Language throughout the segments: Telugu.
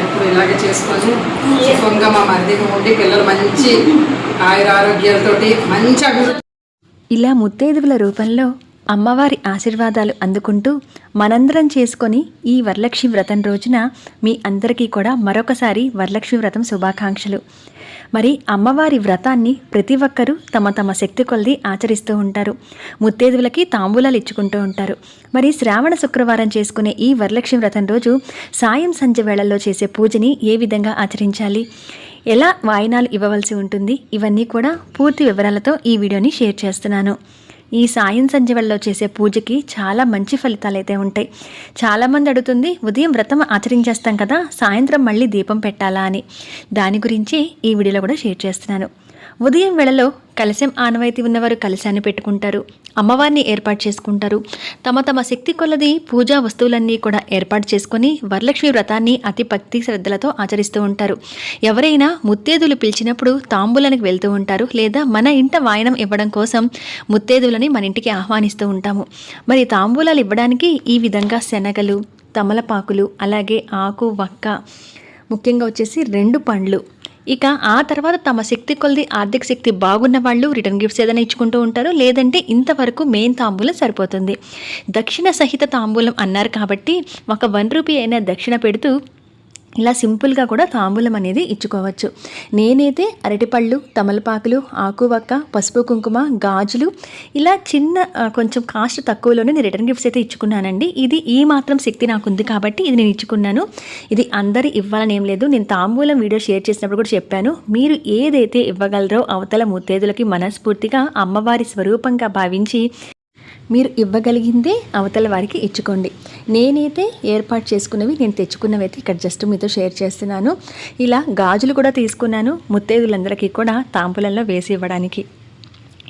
ఎప్పుడు ఇలాగే చేసుకొని. సుఖంగా మా మరిది ఉండి పిల్లలు మంచి ఆయుర ఆరోగ్యాలతోటి మంచి అభివృద్ధి ఇలా ముత్తైదువుల రూపంలో అమ్మవారి ఆశీర్వాదాలు అందుకుంటూ మనందరం చేసుకొని ఈ వరలక్ష్మి వ్రతం రోజున మీ అందరికీ కూడా మరొకసారి వరలక్ష్మి వ్రతం శుభాకాంక్షలు. మరి అమ్మవారి వ్రతాన్ని ప్రతి ఒక్కరూ తమ తమ శక్తి కొలది ఆచరిస్తూ ఉంటారు. ముత్తేదువులకి తాంబూలాలు ఇచ్చుకుంటూ ఉంటారు. మరి శ్రావణ శుక్రవారం చేసుకునే ఈ వరలక్ష్మి వ్రతం రోజు సాయం సంధ్య వేళల్లో చేసే పూజని ఏ విధంగా ఆచరించాలి? ఎలా వాయినాలు ఇవ్వవలసి ఉంటుంది? ఇవన్నీ కూడా పూర్తి వివరాలతో ఈ వీడియోని షేర్ చేస్తున్నాను. ఈ సాయం సంధ్యవల్లో చేసే పూజకి చాలా మంచి ఫలితాలు అయితే ఉంటాయి. చాలామంది అడుగుతుంది ఉదయం వ్రతం ఆచరించేస్తాం కదా సాయంత్రం మళ్ళీ దీపం పెట్టాలా? అని. దాని గురించి ఈ వీడియోలో కూడా షేర్ చేస్తున్నాను. ఉదయం వేళలో కలశం ఆనవాయితీ ఉన్నవారు కలశాన్ని పెట్టుకుంటారు. అమ్మవారిని ఏర్పాటు చేసుకుంటారు. తమ తమ శక్తి కొలది పూజా వస్తువులన్నీ కూడా ఏర్పాటు చేసుకొని వరలక్ష్మి వ్రతాన్ని అతి భక్తి శ్రద్ధలతో ఆచరిస్తూ ఉంటారు. ఎవరైనా ముత్తేదులు పిలిచినప్పుడు తాంబూలానికి వెళ్తూ ఉంటారు లేదా మన ఇంట వాయనం ఇవ్వడం కోసం ముత్తేదులని మన ఇంటికి ఆహ్వానిస్తూ ఉంటాము. మరి తాంబూలాలు ఇవ్వడానికి ఈ విధంగా శనగలు తమలపాకులు అలాగే ఆకు వక్క ముఖ్యంగా వచ్చేసి రెండు పండ్లు ఇక ఆ తర్వాత తమ శక్తి కొలది ఆర్థిక శక్తి బాగున్న వాళ్ళు రిటర్న్ గిఫ్ట్స్ ఏదైనా ఇచ్చుకుంటూ ఉంటారు. లేదంటే ఇంతవరకు మెయిన్ తాంబూలం సరిపోతుంది. దక్షిణ సహిత తాంబూలం అన్నారు కాబట్టి ఒక వన్ రూపీ అయినా దక్షిణ పెడుతూ ఇలా సింపుల్గా కూడా తాంబూలం అనేది ఇచ్చుకోవచ్చు. నేనైతే అరటిపళ్ళు తమలపాకులు ఆకువక్క పసుపు కుంకుమ గాజులు ఇలా చిన్న కొంచెం కాస్ట్ తక్కువలోనే నేను రిటర్న్ గిఫ్ట్స్ అయితే ఇచ్చుకున్నానండి. ఇది ఈ మాత్రం శక్తి నాకు ఉంది కాబట్టి ఇది నేను ఇచ్చుకున్నాను. ఇది అందరి ఇవ్వాలని ఏం లేదు. నేను తాంబూలం వీడియో షేర్ చేసినప్పుడు కూడా చెప్పాను. మీరు ఏదైతే ఇవ్వగలరో అవతల ముత్తేదులకి మనస్ఫూర్తిగా అమ్మవారి స్వరూపంగా భావించి మీరు ఇవ్వగలిగిందే అవతల వారికి ఇచ్చుకోండి. నేనైతే ఏర్పాటు చేసుకున్నవి నేను తెచ్చుకున్నవి అయితే ఇక్కడ జస్ట్ మీతో షేర్ చేస్తున్నాను. ఇలా గాజులు కూడా తీసుకున్నాను ముత్తైదులందరికీ కూడా తాంబూలంలో వేసి ఇవ్వడానికి.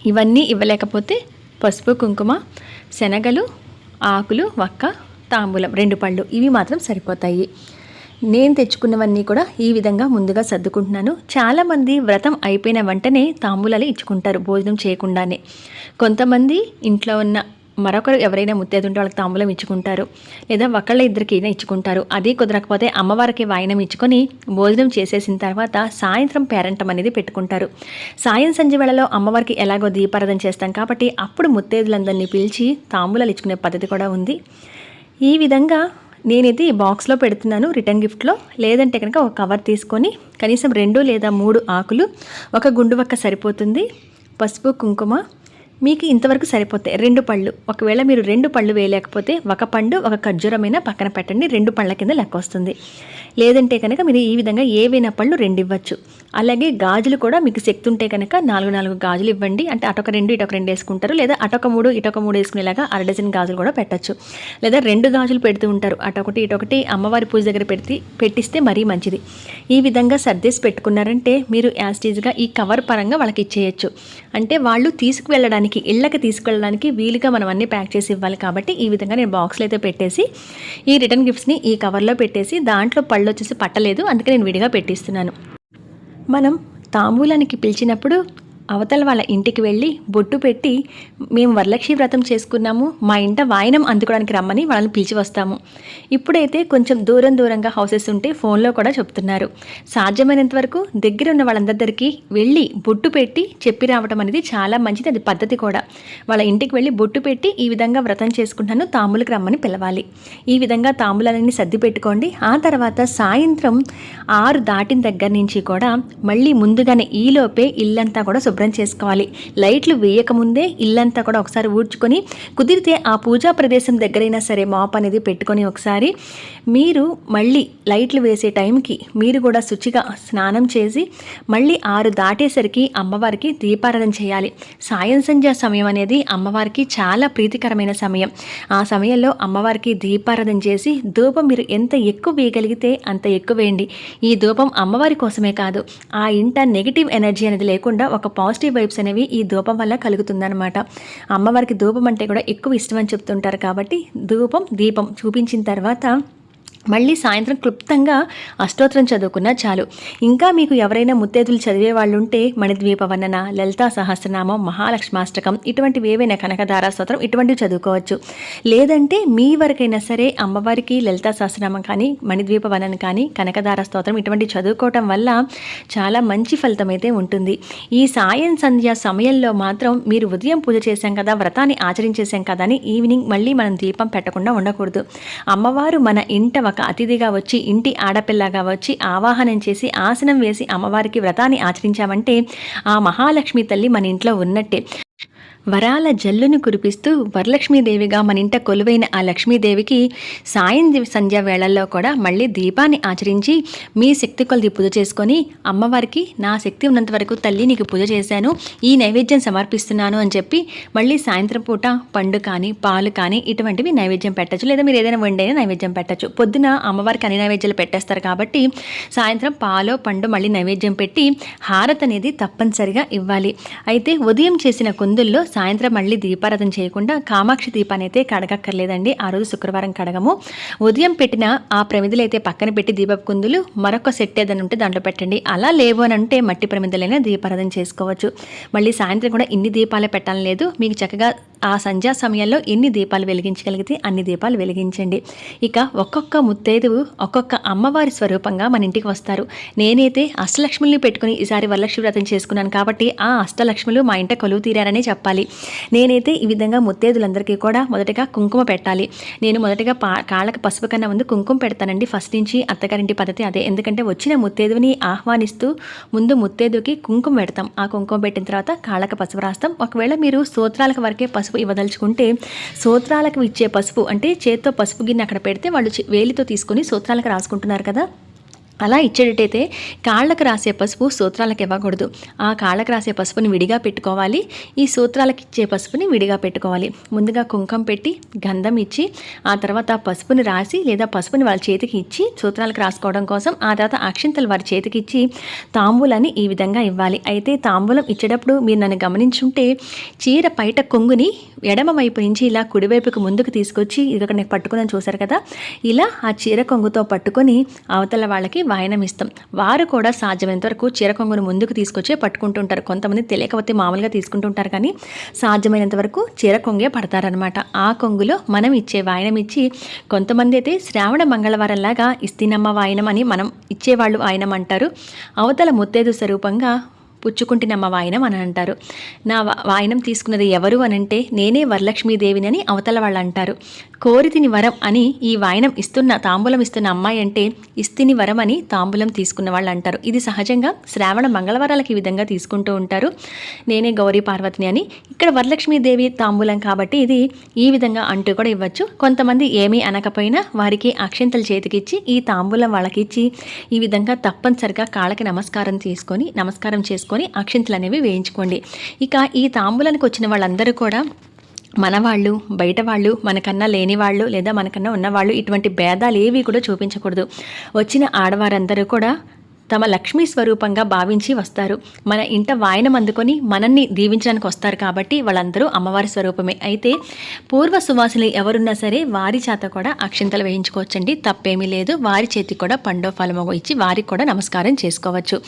ఇవన్నీ ఇవ్వలేకపోతే పసుపు కుంకుమ శనగలు ఆకులు వక్క తాంబూలం రెండు పళ్ళు. ఇవి మాత్రం సరిపోతాయి. నేను తెచ్చుకున్నవన్నీ కూడా ఈ విధంగా ముందుగా సర్దుకుంటున్నాను. చాలామంది వ్రతం అయిపోయిన వెంటనే తాంబూలాలు ఇచ్చుకుంటారు భోజనం చేయకుండానే. కొంతమంది ఇంట్లో ఉన్న మరొకరు ఎవరైనా ముత్తేది ఉంటే వాళ్ళకి తాంబూలం ఇచ్చుకుంటారు. లేదా ఒకళ్ళ ఇద్దరికైనా ఇచ్చుకుంటారు. అది కుదరకపోతే అమ్మవారికి వాయనం ఇచ్చుకొని భోజనం చేసేసిన తర్వాత సాయంత్రం పేరంటం అనేది పెట్టుకుంటారు. సాయం సంజ వేళలో అమ్మవారికి ఎలాగో దీపారాధన చేస్తాం కాబట్టి అప్పుడు ముత్తేదులందరినీ పిలిచి తాంబూలాలు ఇచ్చుకునే పద్ధతి కూడా ఉంది. ఈ విధంగా నేనైతే ఈ బాక్స్లో పెడుతున్నాను రిటర్న్ గిఫ్ట్లో. లేదంటే కనుక ఒక కవర్ తీసుకొని కనీసం రెండు లేదా మూడు ఆకులు ఒక గుండు వక్క సరిపోతుంది. పసుపు కుంకుమ మీకు ఇంతవరకు సరిపోతాయి. రెండు పళ్ళు. ఒకవేళ మీరు రెండు పళ్ళు వేయలేకపోతే ఒక పండు ఒక ఖర్జూరమైన పక్కన పెట్టండి. రెండు పళ్ళ కింద లెక్క వస్తుంది. లేదంటే కనుక మీరు ఈ విధంగా ఏవైనా పళ్ళు రెండు ఇవ్వచ్చు. అలాగే గాజులు కూడా మీకు శక్తి ఉంటే కనుక నాలుగు నాలుగు గాజులు ఇవ్వండి. అంటే అటొక రెండు ఇటొక రెండు వేసుకుంటారు. లేదా అటొక మూడు ఇటొక మూడు వేసుకునేలాగా అర డజన్ గాజులు కూడా పెట్టచ్చు. లేదా రెండు గాజులు పెడుతూ ఉంటారు. అటొకటి ఇటొకటి అమ్మవారి పూజ దగ్గర పెడితే పెట్టిస్తే మరీ మంచిది. ఈ విధంగా సర్దేసి పెట్టుకున్నారంటే మీరు యాస్టీజ్గా ఈ కవర్ పరంగా వాళ్ళకి ఇచ్చేయచ్చు. అంటే వాళ్ళు తీసుకువెళ్ళడానికి ఇళ్ళకి తీసుకెళ్ళడానికి వీలుగా మనం అన్నీ ప్యాక్ చేసి ఇవ్వాలి కాబట్టి ఈ విధంగా నేను బాక్స్లో అయితే పెట్టేసి ఈ రిటర్న్ గిఫ్ట్స్ని ఈ కవర్లో పెట్టేసి దాంట్లో పళ్ళు వచ్చేసి పట్టలేదు అందుకే నేను విడిగా పెట్టిస్తున్నాను. మనం తాంబూలానికి పిలిచినప్పుడు అవతల వాళ్ళ ఇంటికి వెళ్ళి బొట్టు పెట్టి మేము వరలక్ష్మి వ్రతం చేసుకున్నాము మా ఇంట వాయనం అందుకోవడానికి రమ్మని వాళ్ళని పిలిచి వస్తాము. ఇప్పుడైతే కొంచెం దూరం దూరంగా హౌసెస్ ఉంటే ఫోన్లో కూడా చెప్తున్నారు. సాధ్యమైనంత వరకు దగ్గర ఉన్న వాళ్ళందరి వెళ్ళి బొట్టు పెట్టి చెప్పి రావడం అనేది చాలా మంచిది అది పద్ధతి కూడా. వాళ్ళ ఇంటికి వెళ్ళి బొట్టు పెట్టి ఈ విధంగా వ్రతం చేసుకుంటాను తాములకు రమ్మని పిలవాలి. ఈ విధంగా తాంబూలాలన్నీ సర్ది పెట్టుకోండి. ఆ తర్వాత సాయంత్రం ఆరు దాటిన దగ్గర నుంచి కూడా మళ్ళీ ముందుగానే ఈలోపే ఇల్లంతా కూడా శుభ్రం శుభ్రం చేసుకోవాలి. లైట్లు వేయకముందే ఇల్లంతా కూడా ఒకసారి ఊడ్చుకొని కుదిరితే ఆ పూజా ప్రదేశం దగ్గరైనా సరే మాప్ అనేది పెట్టుకొని ఒకసారి మీరు మళ్ళీ లైట్లు వేసే టైంకి మీరు కూడా శుచిగా స్నానం చేసి మళ్ళీ ఆరు దాటేసరికి అమ్మవారికి దీపారాధన చేయాలి. సాయం సంధ్య సమయం అనేది అమ్మవారికి చాలా ప్రీతికరమైన సమయం. ఆ సమయంలో అమ్మవారికి దీపారాధన చేసి ధూపం మీరు ఎంత ఎక్కువ వేయగలిగితే అంత ఎక్కువ వేయండి. ఈ ధూపం అమ్మవారి కోసమే కాదు ఆ ఇంట నెగిటివ్ ఎనర్జీ అనేది లేకుండా ఒక పాజిటివ్ వైబ్స్ అనేవి ఈ ధూపం వల్ల కలుగుతుందనమాట అమ్మవారికి ధూపం అంటే కూడా ఎక్కువ ఇష్టం అని చెప్తుంటారు కాబట్టి ధూపం దీపం చూపించిన తర్వాత మళ్ళీ సాయంత్రం క్లుప్తంగా అష్టోత్తరం చదువుకున్నా చాలు. ఇంకా మీకు ఎవరైనా ముత్తేదులు చదివే వాళ్ళు ఉంటే మణిద్వీప వర్ణన లలితా సహస్రనామం మహాలక్ష్మాష్టకం ఇటువంటివి ఏవైనా కనకధారా స్తోత్రం ఇటువంటివి చదువుకోవచ్చు. లేదంటే మీ వరకైనా సరే అమ్మవారికి లలితా సహస్రనామం కానీ మణిద్వీప వర్ణన కానీ కనకదార స్తోత్రం ఇటువంటి చదువుకోవటం వల్ల చాలా మంచి ఫలితం అయితే ఉంటుంది. ఈ సాయం సంధ్య సమయంలో మాత్రం మీరు ఉదయం పూజ చేశాం కదా వ్రతాన్ని ఆచరించేశాం కదా అని ఈవినింగ్ మళ్ళీ మనం దీపం పెట్టకుండా ఉండకూడదు. అమ్మవారు మన ఇంట ఒక అతిథిగా వచ్చి ఇంటి ఆడపిల్లగా వచ్చి ఆవాహనం చేసి ఆసనం వేసి అమ్మవారికి వ్రతాన్ని ఆచరించామంటే ఆ మహాలక్ష్మి తల్లి మన ఇంట్లో ఉన్నట్టే. వరాల జల్లును కురిపిస్తూ వరలక్ష్మీదేవిగా మన ఇంట కొలువైన ఆ లక్ష్మీదేవికి సాయం సంధ్యా సంధ్య వేళల్లో కూడా మళ్ళీ దీపాన్ని ఆచరించి మీ శక్తి కొలది పూజ చేసుకొని అమ్మవారికి నా శక్తి ఉన్నంత వరకు తల్లి నీకు పూజ చేశాను ఈ నైవేద్యం సమర్పిస్తున్నాను అని చెప్పి మళ్ళీ సాయంత్రం పూట పండు కానీ పాలు కానీ ఇటువంటివి నైవేద్యం పెట్టచ్చు. లేదా మీరు ఏదైనా వండైనా నైవేద్యం పెట్టచ్చు. పొద్దున అమ్మవారికి అన్ని నైవేద్యాలు పెట్టేస్తారు కాబట్టి సాయంత్రం పాలో పండు మళ్ళీ నైవేద్యం పెట్టి హారత్ అనేది తప్పనిసరిగా ఇవ్వాలి. అయితే ఉదయం చేసిన కుందుల్లో సాయంత్రం మళ్ళీ దీపారాధన చేయకుండా కామాక్షి దీపాన్ని అయితే కడగక్కర్లేదండి. ఆ రోజు శుక్రవారం కడగము. ఉదయం పెట్టిన ఆ ప్రమిదలు అయితే పక్కన పెట్టి దీపపు కుందులు మరొక సెట్ ఏదైనా ఉంటే దాంట్లో పెట్టండి. అలా లేవు అని అంటే మట్టి ప్రమిదలైనా దీపారాధన చేసుకోవచ్చు. మళ్ళీ సాయంత్రం కూడా ఇన్ని దీపాలు పెట్టాలని లేదు. మీకు చక్కగా ఆ సంధ్యా సమయంలో ఎన్ని దీపాలు వెలిగించగలిగితే అన్ని దీపాలు వెలిగించండి. ఇక ఒక్కొక్క ముత్తైదువు ఒక్కొక్క అమ్మవారి స్వరూపంగా మన ఇంటికి వస్తారు. నేనైతే అష్టలక్ష్ముల్ని పెట్టుకుని ఈసారి వరలక్ష్మి వ్రతం చేసుకున్నాను కాబట్టి ఆ అష్టలక్ష్ములు మా ఇంట కొలువు తీరారనే చెప్పాలి. నేనైతే ఈ విధంగా ముత్తేదులందరికీ కూడా మొదటగా కుంకుమ పెట్టాలి. నేను మొదటగా పా కాళ్ళకి పసుపు కన్నా ముందు కుంకుమ పెడతానండి. ఫస్ట్ నుంచి అత్తగారింటి పద్ధతి అదే. ఎందుకంటే వచ్చిన ముత్తేదుని ఆహ్వానిస్తూ ముందు ముత్తేదుకి కుంకుమ పెడతాం. ఆ కుంకుమ పెట్టిన తర్వాత కాళ్ళకి పసుపు రాస్తాం. ఒకవేళ మీరు సూత్రాలకు వరకే పసుపు ఇవ్వదలుచుకుంటే సూత్రాలకు ఇచ్చే పసుపు అంటే చేత్తో పసుపు గిన్నె అక్కడ పెడితే వాళ్ళు వేలితో తీసుకుని సూత్రాలకు రాసుకుంటున్నారు కదా? అలా ఇచ్చేటట్టయితే కాళ్ళకు రాసే పసుపు సూత్రాలకు ఇవ్వకూడదు. ఆ కాళ్ళకు రాసే పసుపుని విడిగా పెట్టుకోవాలి. ఈ సూత్రాలకు ఇచ్చే పసుపుని విడిగా పెట్టుకోవాలి. ముందుగా కుంకం పెట్టి గంధం ఇచ్చి ఆ తర్వాత పసుపుని రాసి లేదా పసుపుని వాళ్ళ చేతికి ఇచ్చి సూత్రాలకు రాసుకోవడం కోసం ఆ తర్వాత అక్షింతలు వారి చేతికి ఇచ్చి తాంబూలాన్ని ఈ విధంగా ఇవ్వాలి. అయితే తాంబూలం ఇచ్చేటప్పుడు మీరు నన్ను గమనించుంటే చీర పైట కొంగుని ఎడమ వైపు నుంచి ఇలా కుడివైపుకు ముందుకు తీసుకొచ్చి ఇది ఇక్కడ నేను పట్టుకుని చూశారు కదా ఇలా ఆ చీర కొంగుతో పట్టుకొని అవతల వాళ్ళకి వాయనం ఇస్తాం వారు కూడా సాధ్యమైనంత వరకు చీర కొంగును ముందుకు తీసుకొచ్చే పట్టుకుంటుంటారు. కొంతమంది తెలియకపోతే మామూలుగా తీసుకుంటుంటారు కానీ సాధ్యమైనంత వరకు చీర కొంగే పడతారనమాట ఆ కొంగులో మనం ఇచ్చే వాయనం ఇచ్చి కొంతమంది అయితే శ్రావణ మంగళవారంలాగా ఇస్తినమ్మ వాయనం అని మనం ఇచ్చేవాళ్ళు వాయనం అంటారు. అవతల ముత్తేదు స్వరూపంగా పుచ్చుకుంటున్నమ్మ వాయనం అని అంటారు. నా వాయనం తీసుకున్నది ఎవరు అనంటే నేనే వరలక్ష్మీదేవిని అని అవతల వాళ్ళు అంటారు. కోరితిని వరం అని ఈ వాయనం ఇస్తున్న తాంబూలం ఇస్తున్న అమ్మాయి అంటే ఇస్తిని వరం అని తాంబూలం తీసుకున్న వాళ్ళు అంటారు ఇది సహజంగా శ్రావణ మంగళవారాలకు ఈ విధంగా తీసుకుంటూ ఉంటారు. నేనే గౌరీ పార్వతిని అని. ఇక్కడ వరలక్ష్మీదేవి తాంబూలం కాబట్టి ఇది ఈ విధంగా అంటూ కూడా ఇవ్వచ్చు. కొంతమంది ఏమీ అనకపోయినా వారికి అక్షింతలు చేతికిచ్చి ఈ తాంబూలం వాళ్ళకి ఇచ్చి ఈ విధంగా తప్పనిసరిగా కాళ్ళకి నమస్కారం తీసుకొని నమస్కారం చేసుకొని అక్షంతలు అనేవి వేయించుకోండి. ఇక ఈ తాంబూలానికి వచ్చిన వాళ్ళందరూ కూడా మనవాళ్ళు బయట వాళ్ళు మనకన్నా లేని వాళ్ళు లేదా మనకన్నా ఉన్నవాళ్ళు ఇటువంటి భేదాలు ఏవి కూడా చూపించకూడదు. వచ్చిన ఆడవారందరూ కూడా తమ లక్ష్మీ స్వరూపంగా భావించి వస్తారు. మన ఇంట వాయనం అందుకొని మనల్ని దీవించడానికి వస్తారు కాబట్టి వాళ్ళందరూ అమ్మవారి స్వరూపమే. అయితే పూర్వ సువాసులు ఎవరున్నా సరే వారి చేత కూడా అక్షింతలు వేయించుకోవచ్చండి. తప్పేమీ లేదు. వారి చేతికి కూడా పండో ఫలమో ఇచ్చి వారికి కూడా నమస్కారం చేసుకోవచ్చు.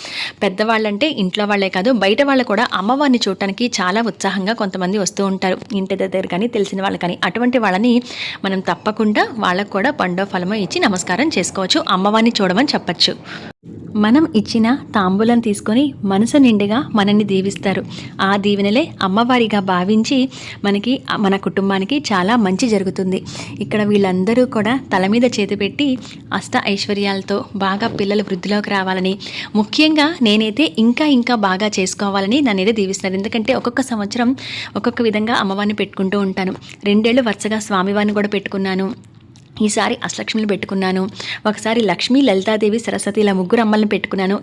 పెద్దవాళ్ళంటే ఇంట్లో వాళ్ళే కాదు బయట వాళ్ళు కూడా అమ్మవారిని చూడటానికి చాలా ఉత్సాహంగా కొంతమంది వస్తూ ఉంటారు. ఇంటి దగ్గర కానీ తెలిసిన వాళ్ళు కానీ అటువంటి వాళ్ళని మనం తప్పకుండా వాళ్ళకు కూడా పండో ఫలమో ఇచ్చి నమస్కారం చేసుకోవచ్చు. అమ్మవారిని చూడమని చెప్పచ్చు. మనం ఇచ్చిన తాంబూలం తీసుకొని మనసు నిండుగా మనల్ని దీవిస్తారు. ఆ దీవెనలే అమ్మవారిగా భావించి మనకి మన కుటుంబానికి చాలా మంచి జరుగుతుంది. ఇక్కడ వీళ్ళందరూ కూడా తల మీద చేతి పెట్టి అష్ట ఐశ్వర్యాలతో బాగా పిల్లలు వృద్ధిలోకి రావాలని ముఖ్యంగా నేనైతే ఇంకా ఇంకా బాగా చేసుకోవాలని నన్ను దీవిస్తున్నారు. ఎందుకంటే ఒక్కొక్క సంవత్సరం ఒక్కొక్క విధంగా అమ్మవారిని పెట్టుకుంటూ ఉంటాను. రెండేళ్ళు వరుసగా స్వామివారిని కూడా పెట్టుకున్నాను. ఈసారి అష్టలక్ష్మిని పెట్టుకున్నాను. ఒకసారి లక్ష్మీ లలితాదేవి సరస్వతి ఇలా ముగ్గురు అమ్మల్ని పెట్టుకున్నాను.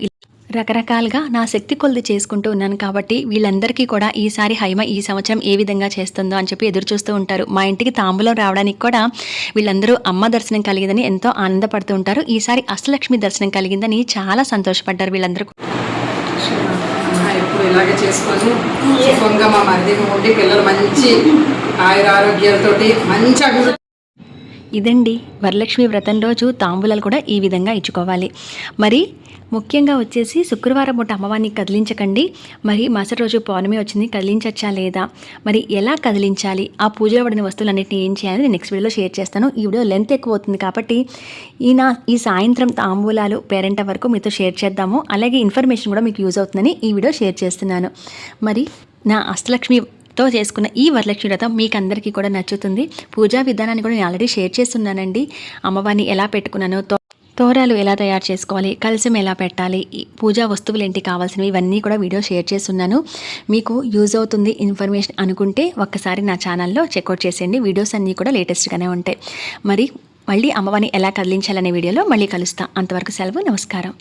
రకరకాలుగా నా శక్తి కొలది చేసుకుంటూ ఉన్నాను కాబట్టి వీళ్ళందరికీ కూడా ఈసారి హైమ ఈ సంవత్సరం ఏ విధంగా చేస్తుందో అని చెప్పి ఎదురు చూస్తూ ఉంటారు. మా ఇంటికి తాంబూలం రావడానికి కూడా వీళ్ళందరూ అమ్మ దర్శనం కలిగిందని ఎంతో ఆనందపడుతూ ఉంటారు. ఈసారి అష్టలక్ష్మి దర్శనం కలిగిందని చాలా సంతోషపడ్డారు వీళ్ళందరూ అమ్మ ఇలాగే చేసుకొని. సుఖంగా మా మరిది ఉండి పిల్లలు మంచి ఆయుర ఆరోగ్యాలతోటి మంచి అభివృద్ధి ఇదండి వరలక్ష్మి వ్రతం రోజు తాంబూలాలు కూడా ఈ విధంగా ఇచ్చుకోవాలి. మరి ముఖ్యంగా వచ్చేసి శుక్రవారం పూట అమ్మవారిని కదిలించకండి. మరి మరుసటి రోజు పౌర్ణమి వచ్చింది కదిలించచ్చా లేదా? మరి ఎలా కదిలించాలి? ఆ పూజలో పడిన వస్తువులన్నింటినీ ఏం చేయాలి నేను నెక్స్ట్ వీడియోలో షేర్ చేస్తాను. ఈ వీడియో లెంత్ ఎక్కువ అవుతుంది కాబట్టి ఈ నా ఈ సాయంత్రం తాంబూలాలు పేరెంట్ వరకు మీతో షేర్ చేద్దాము. అలాగే ఇన్ఫర్మేషన్ కూడా మీకు యూజ్ అవుతుందని ఈ వీడియో షేర్ చేస్తున్నాను. మరి నా అష్టలక్ష్మి తో చేసుకున్న ఈ వరలక్ష్మి వ్రతం మీకు అందరికీ కూడా నచ్చుతుంది. పూజా విధానాన్ని కూడా నేను ఆల్రెడీ షేర్ చేస్తున్నానండి. అమ్మవారిని ఎలా పెట్టుకున్నానో తో తోరాలు ఎలా తయారు చేసుకోవాలి కలసం ఎలా పెట్టాలి పూజా వస్తువులు ఏంటి కావాల్సినవి ఇవన్నీ కూడా వీడియో షేర్ చేస్తున్నాను. మీకు యూజ్ అవుతుంది ఇన్ఫర్మేషన్ అనుకుంటే ఒక్కసారి నా ఛానల్లో చెక్అవుట్ చేసేయండి. వీడియోస్ అన్నీ కూడా లేటెస్ట్గానే ఉంటాయి. మరి మళ్ళీ అమ్మవారిని ఎలా కదిలించాలనే వీడియోలో మళ్ళీ కలుస్తా. అంతవరకు సెలవు నమస్కారం.